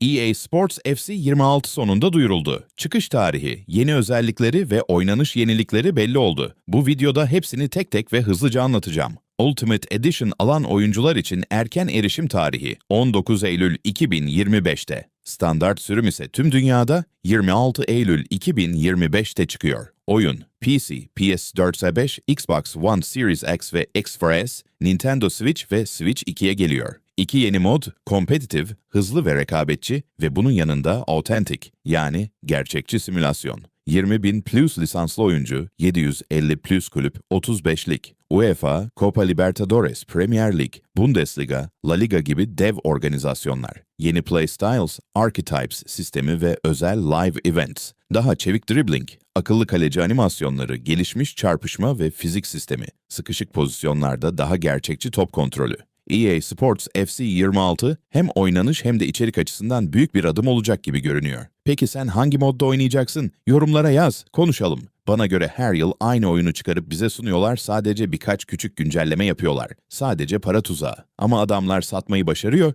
EA Sports FC 26 sonunda duyuruldu. Çıkış tarihi, yeni özellikleri ve oynanış yenilikleri belli oldu. Bu videoda hepsini tek tek ve hızlıca anlatacağım. Ultimate Edition alan oyuncular için erken erişim tarihi 19 Eylül 2025'te. Standart sürüm ise tüm dünyada 26 Eylül 2025'te çıkıyor. Oyun PC, PS4 Xbox One Series X ve X4S, Nintendo Switch ve Switch 2'ye geliyor. İki yeni mod, Competitive, hızlı ve rekabetçi ve bunun yanında Authentic yani gerçekçi simülasyon. 20 bin plus lisanslı oyuncu, 750 plus kulüp, 35 lig. UEFA, Copa Libertadores, Premier League, Bundesliga, La Liga gibi dev organizasyonlar. Yeni playstyles, archetypes sistemi ve özel live events. Daha çevik dribbling, akıllı kaleci animasyonları, gelişmiş çarpışma ve fizik sistemi. Sıkışık pozisyonlarda daha gerçekçi top kontrolü. EA Sports FC 26 hem oynanış hem de içerik açısından büyük bir adım olacak gibi görünüyor. Peki sen hangi modda oynayacaksın? Yorumlara yaz, konuşalım. Bana göre her yıl aynı oyunu çıkarıp bize sunuyorlar, sadece birkaç küçük güncelleme yapıyorlar. Sadece para tuzağı. Ama adamlar satmayı başarıyor,